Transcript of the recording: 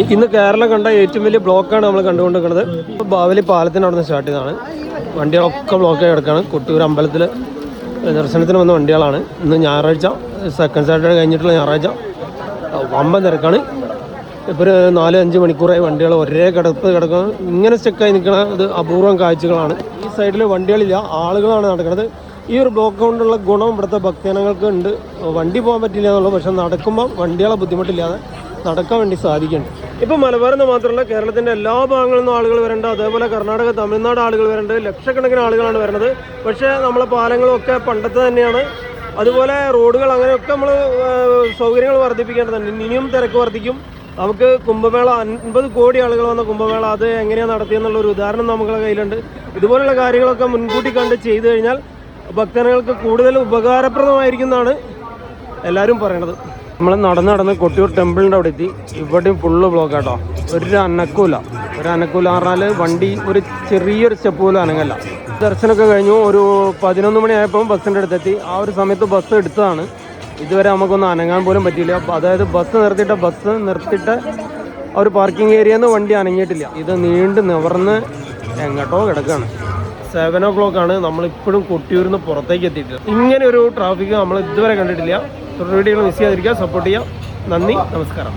ഇന്ന് കേരളം കണ്ട ഏറ്റവും വലിയ ബ്ലോക്കാണ് നമ്മൾ കണ്ടുകൊണ്ടിരിക്കുന്നത്. ബാവലി പാലത്തിന് അവിടെ സ്റ്റാർട്ട് ചെയ്തതാണ്. വണ്ടികളൊക്കെ ബ്ലോക്കായി കിടക്കുകയാണ് കൊട്ടിയൂർ അമ്പലത്തിൽ ദർശനത്തിന് വന്ന വണ്ടികളാണ്. ഇന്ന് ഞായറാഴ്ച സെക്കൻഡ് സാറ്റർഡേ കഴിഞ്ഞിട്ടുള്ള ഞായറാഴ്ച. വമ്പൻ തിരക്കാണ്. ഇപ്പോൾ ഒരു നാല് അഞ്ച് മണിക്കൂറായി വണ്ടികൾ ഒരേ കിടപ്പ് കിടക്കണം ഇങ്ങനെ സ്റ്റക്കായി നിൽക്കുന്ന ഇത് അപൂർവം കാഴ്ചകളാണ്. ഈ സൈഡിൽ വണ്ടികളില്ല. ആളുകളാണ് നടക്കുന്നത്. ഈ ഒരു ബ്ലോക്ക് കൊണ്ടുള്ള ഗുണം ഇവിടുത്തെ ഭക്തജനങ്ങൾക്ക് ഉണ്ട്. വണ്ടി പോകാൻ പറ്റില്ല എന്നുള്ളൂ പക്ഷെ നടക്കുമ്പോൾ വണ്ടികളെ ബുദ്ധിമുട്ടില്ലാതെ നടക്കാൻ വേണ്ടി സാധിക്കുന്നുണ്ട് ഇപ്പോൾ മലബാറിൽ മാത്രമല്ല കേരളത്തിന്റെ എല്ലാ ഭാഗങ്ങളിൽ നിന്നും ആളുകൾ വരേണ്ട അതേപോലെ കർണാടക തമിഴ്നാട് ആളുകൾ വരേണ്ടത് ലക്ഷക്കണക്കിന് ആളുകളാണ് വരുന്നത് പക്ഷേ നമ്മളെ പാലങ്ങളൊക്കെ പണ്ടത്തെ തന്നെയാണ്. അതുപോലെ റോഡുകൾ അങ്ങനെയൊക്കെ നമ്മൾ സൗകര്യങ്ങൾ വർദ്ധിപ്പിക്കേണ്ടതുണ്ട്. ഇനിയും തിരക്ക് വർദ്ധിക്കും. നമുക്ക് കുംഭമേള അൻപത് കോടി ആളുകൾ വന്ന കുംഭമേള അത് എങ്ങനെയാണ് നടത്തിയെന്നുള്ള ഒരു ഉദാഹരണം നമ്മുടെ കയ്യിലുണ്ട്. ഇതുപോലുള്ള കാര്യങ്ങളൊക്കെ മുൻകൂട്ടി കണ്ട് ചെയ്തു കഴിഞ്ഞാൽ ഭക്തജനങ്ങൾക്ക് കൂടുതൽ ഉപകാരപ്രദമായിരിക്കുന്നതാണ് എല്ലാവരും പറയണത്. നമ്മൾ നടന്ന് നടന്ന് കൊട്ടിയൂർ ടെമ്പിളിന്റെ അവിടെ എത്തി. ഇവിടെയും ഫുള്ള് ബ്ലോക്ക് കേട്ടോ ഒരു അനക്കൂല. ഒരു അനക്കൂല പറഞ്ഞാൽ വണ്ടി ഒരു ചെറിയൊരു സ്റ്റെപ്പ് പോലും അനങ്ങല്ല. ദർശനമൊക്കെ കഴിഞ്ഞു. ഒരു പതിനൊന്ന് മണിയായപ്പോൾ ബസ്സിന്റെ അടുത്തെത്തി ആ ഒരു സമയത്ത് ബസ് എടുത്തതാണ്. ഇതുവരെ നമുക്കൊന്നും അനങ്ങാൻ പോലും പറ്റിയില്ല. അതായത് ബസ് നിർത്തിയിട്ട് ബസ് നിർത്തിയിട്ട് ആ ഒരു പാർക്കിംഗ് ഏരിയയിൽ നിന്ന് വണ്ടി അനങ്ങിയിട്ടില്ല. ഇത് നീണ്ട് നിവർന്ന് എങ്ങോട്ടോ കിടക്കുകയാണ് സെവൻ ഓ ക്ലോക്ക് ആണ്. നമ്മളിപ്പോഴും കൊട്ടിയൂരിൽ നിന്ന് പുറത്തേക്ക് എത്തിയിട്ട് ഇങ്ങനെ ഒരു ട്രാഫിക് നമ്മൾ ഇതുവരെ കണ്ടിട്ടില്ല. തുടർ വീഡിയോകൾ മിസ് ചെയ്യാതിരിക്കുക. സപ്പോർട്ട് ചെയ്യാം. നന്ദി. നമസ്കാരം.